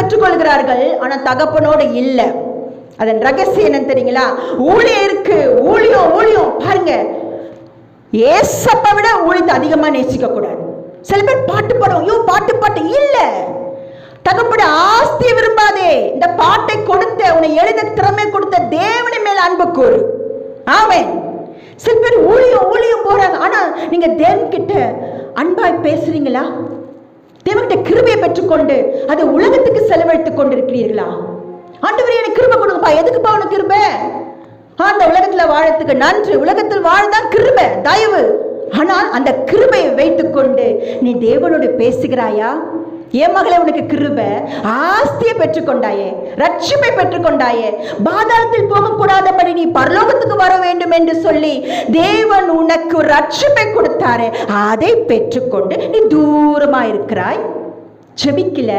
பெற்றுக்கொள்கிறார்கள் ஆனா தகப்பனோட இல்லை. அதன் ரகசியம் என்னன்னு தெரியுங்களா? ஊழியம் இருக்கு ஊழியம் ஊழியம் பாருங்க. ஏசப்பை விட ஊழியத்தை அதிகமா நேசிக்க கூடாது சில பேர் பாட்டு பாடும் ஐயோ பாட்டு பாட்டு இல்ல. தகப்பட ஆஸ்தியை விரும்பாதே. இந்த பாட்டை கொடுத்த உன்னை எழுத திறமை கொடுத்த தேவனை மேல அன்பு கூறு. ஆமென். சில பேர் ஊழியம் ஊழியம் போறாங்க. ஆனா நீங்க தேவன் கிட்ட அன்பாய் பேசுறீங்களா? தேவன்கிட்ட கிருபையை பெற்றுக்கொண்டு அது உலகத்துக்கு செலவழித்துக் கொண்டிருக்கிறீர்களா? ஆண்டவரே எனக்கு கிருபை கொடுங்கப்பா. எதுக்குப்பா உனக்கு கிருபை? அந்த உலகத்துல வாழறதுக்கு நன்றி. உலகத்தில் வாழ்தான் கிருபை தயவு. ஆனால் அந்த கிருபையை வைத்துக்கொண்டு நீ தேவனோடு பேசுகிறாயா? என் மகளே உனக்கு கிருப. ஆஸ்தியை பெற்றுக்கொண்டாயே ரட்சிப்பை பெற்றுக்கொண்டாயே. பாதாளத்தில் போகக்கூடாதபடி நீ பரலோகத்துக்கு வர வேண்டும் என்று சொல்லி தேவன் உனக்கு ஒரு ரட்சிப்பை கொடுத்தாரே அதை பெற்றுக்கொண்டு நீ தூரமாக இருக்கிறாய்? ஜெபிக்கல